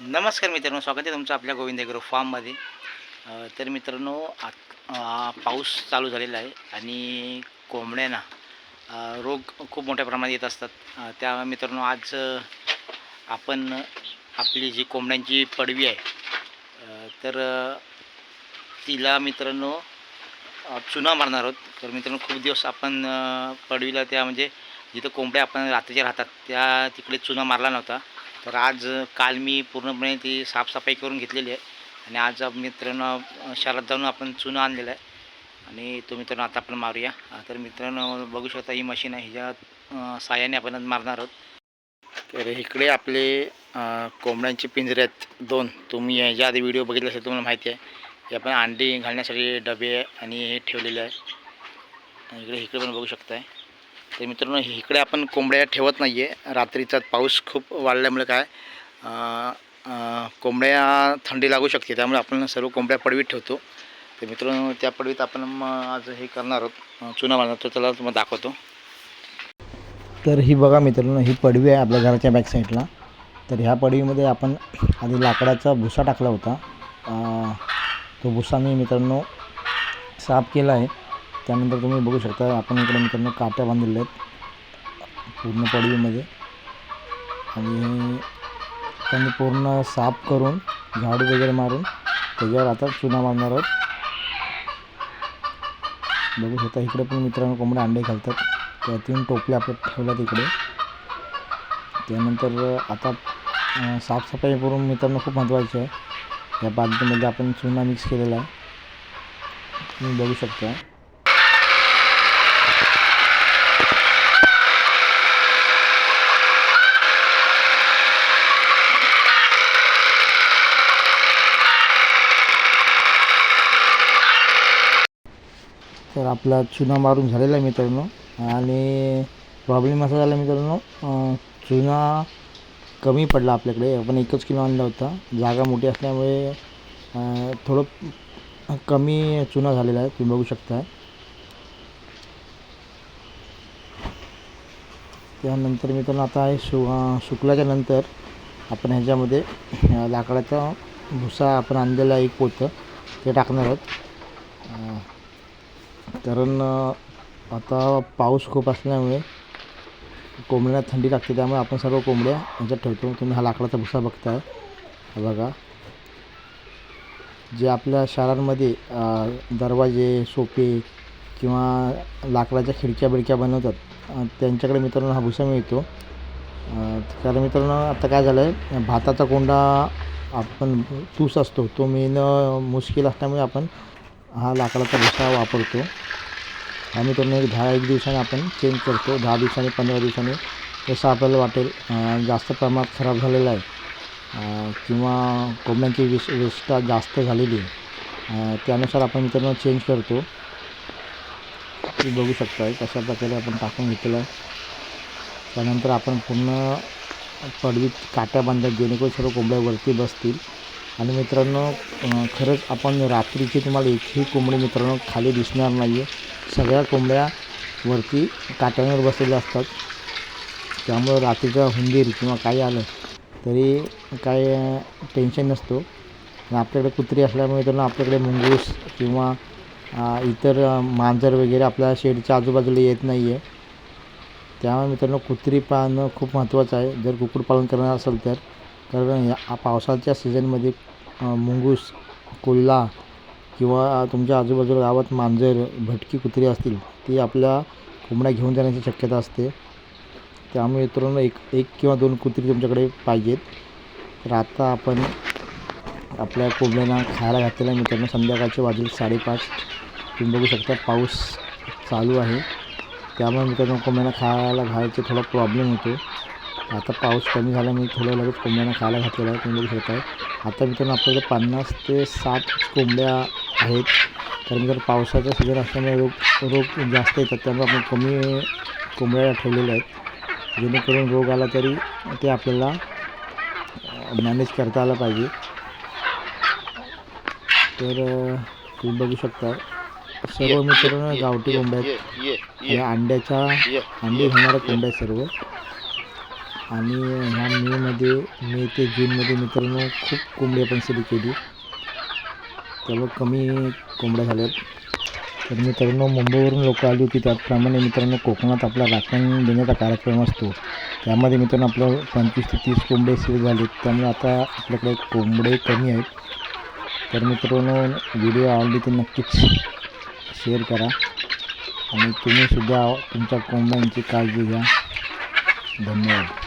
नमस्कार मित्रांनो स्वागत आहे तुमचं आपल्या गोविंद ॲग्रो फार्ममध्ये तर मित्रांनो आत पाऊस चालू झालेला आहे आणि कोंबड्यांना रोग खूप मोठ्या प्रमाणात येत असतात. त्या मित्रांनो आज आपण आपली जी कोंबड्यांची पडवी आहे तर तिला मित्रांनो चुना मारणार आहोत. तर मित्रांनो खूप दिवस आपण पडवीला त्या म्हणजे जिथं कोंबड्या आपण रात्रीच्या राहतात त्या तिकडे चुना मारला नव्हता. तर आज काल मी पूर्णपणे ती साफसफाई करून घेतलेली आहे. आणि आज मित्रांनो शहरात जाऊन आपण चुनं आणलेलं आहे. आणि तो मित्रांनो आता आपण मारूया. तर मित्रांनो बघू शकता ही मशीन आहे. ह्याच्या साह्याने साहाय्याने आपण मारणार आहोत. तर इकडे आपले कोंबड्यांचे पिंजरे आहेत दोन. तुम्ही ह्याच्या आधी व्हिडिओ बघितला असेल तुम्हाला माहिती आहे. हे आपण अंडी घालण्यासाठी डबे आणि हे ठेवलेले आहे. आणि इकडे इकडे पण बघू शकताय. तर मित्रांनो इकडे आपण कोंबड्या ठेवत नाही आहे रात्रीचा पाऊस खूप वाढल्यामुळे काय कोंबड्या थंडी लागू शकते. त्यामुळे आपण सर्व कोंबड्या पडवीत ठेवतो. तर मित्रांनो त्या पडवीत आपण मग आज हे करणार आहोत. चुना बांधणार तर त्याला तुम्हाला दाखवतो. तर ही बघा मित्रांनो ही पडवी आहे आपल्या घराच्या बॅक साईडला तर ह्या पडवीमध्ये आपण आधी लाकडाचा भुसा टाकला होता. तो भुसा मी मित्रांनो साफ केला आहे. त्यानंतर तुम्ही बघू शकता आपण इकडे मित्रांनो काट्या बांधलेल्या आहेत. पूर्ण पडवीमध्ये आणि त्यांनी पूर्ण साफ करून झाडू वगैरे मारून त्याच्यावर आता चुना मारणार आहोत. बघू शकता इकडे पण मित्रांनो कोंबड्या अंडे घालतात. त्या तीन टोपल्या आपल्या ठेवल्यात इकडे. त्यानंतर आता साफसफाई करून मित्रांनो खूप महत्त्वाची आहे. या बागेमध्ये आपण चुना मिक्स केलेला आहे. तुम्ही बघू शकता. तर आपला चुना मारून झालेला आहे मित्रांनो. आणि प्रॉब्लेम असा झाला मित्रांनो. चुना कमी पडला आपल्याकडे. आपण एकच किलो आणला होता. जागा मोठी असल्यामुळे थोडं कमी चुना झालेला आहे. तुम्ही बघू शकता त्यानंतर मित्रांनो आता हे शु शुक्लाच्या नंतर आपण ह्याच्यामध्ये लाकडाचा भुसा आपण आणलेला एक पोतं. ते टाकणार आहोत. कारण आता पाऊस खूप असल्यामुळे कोंबड्यांना थंडी लागते त्यामुळे आपण सर्व कोंबड्या ह्याच्यात ठेवतो. तुम्ही हा लाकडाचा भुसा बघताय. हा बघा. जे आपल्या शहरांमध्ये दरवाजे सोपे किंवा लाकडाच्या खिडक्या बिडक्या बनवतात त्यांच्याकडे मित्रांनो हा भुसा मिळतो. कारण मित्रांनो आता काय झालं आहे भाताचा कोंडा आपण तूस असतो तो मिळणं मुश्किल असल्यामुळे आपण हा लाकडाचा भुसा वापरतो. आम्ही त्यांना एक दहा एक दिवसाने आपण चेंज करतो. दहा दिवसांनी पंधरा दिवसांनी. जसं आपल्याला वाटेल जास्त प्रमाणात खराब झालेला आहे. किंवा कोंबड्यांची विष विष्ठा जास्त झालेली आहे. त्यानुसार आपण मित्रांनो चेंज करतो. ती बघू शकता कशा प्रकारे आपण टाकून घेतलेलं आहे. त्यानंतर आपण पूर्ण पडवीत काट्या बांधतात जेणेकरून सर्व कोंबड्या वरती बसतील. आणि मित्रांनो खरंच आपण रात्रीची तुम्हाला एकही कोंबडी मित्रांनो खाली दिसणार नाही आहे सगळ्या कोंबड्या वरती काट्यांवर बसलेल्या असतात. त्यामुळं रात्रीचा हुंदीर किंवा काही आलं तरी काय टेन्शन नसतो. आपल्याकडे कुत्री असल्यामुळे त्यांना आपल्याकडे मुंगूस किंवा इतर मांजर वगैरे आपल्या शेडच्या आजूबाजूला येत नाही आहे त्यामुळे मित्रांनो कुत्री पाळणं खूप महत्त्वाचं आहे. जर कुक्कुटपालन करणार असेल तर. कारण या पावसाच्या सीझनमध्ये मुंगूस कोल्हा किंवा तुमच्या आजूबाजूला गावात मांजर भटकी कुत्री असतील ती आपल्या कोंबड्या घेऊन जाण्याची शक्यता असते. त्यामुळे मित्रांनो एक एक किंवा दोन कुत्री तुमच्याकडे पाहिजेत. तर आता आपण आपल्या कोंबड्यांना खायला घातलेला आहे मित्रांनो. संध्याकाळचे वाजले साडेपाच. तुम्ही बघू शकता पाऊस चालू आहे. त्यामुळे मित्रांनो कोंबड्यांना खायला घालायचे थोडा प्रॉब्लेम होतो. आता पाऊस कमी झाला मी थोडं लगेच कोंबड्यांना खायला घातलेला आहे. तुम्ही बघू शकता. आता मित्रांनो आपल्याकडे पन्नास ते साठ कोंबड्या आहेत. कारण जर पावसाचा सीझन असल्यामुळे रोग रोग जास्त येतात त्यामुळे आपण कमी कोंबड्या ठेवलेल्या आहेत. जेणेकरून रोग आला तरी ते आपल्याला मॅनेज करता आलं पाहिजे. तर तुम्ही बघू शकता सर्व मित्रांनो गावठी कोंबड्या आहेत. या अंड्याच्या अंडी घेणाऱ्या कोंबड्या आहेत सर्व. आणि ह्या मेमध्ये मे ते जूनमध्ये मित्रांनो खूप कोंबडी आपण सेल केली. तेव्हा कमी कोंबड्या झाल्यात. तर मित्रांनो मुंबईवरून लोक आली होती. त्याचप्रमाणे मित्रांनो कोकणात आपला राखण देण्याचा कार्यक्रम असतो. त्यामध्ये मित्रांनो आपलं पंचवीस ते तीस कोंबडे सेल झाले त्यामुळे आता आपल्याकडे कोंबडे कमी आहेत. तर मित्रांनो व्हिडिओ आवडली तर नक्कीच शेअर करा. आणि तुम्हीसुद्धा तुमच्या कोंबड्यांची काळजी घ्या. धन्यवाद.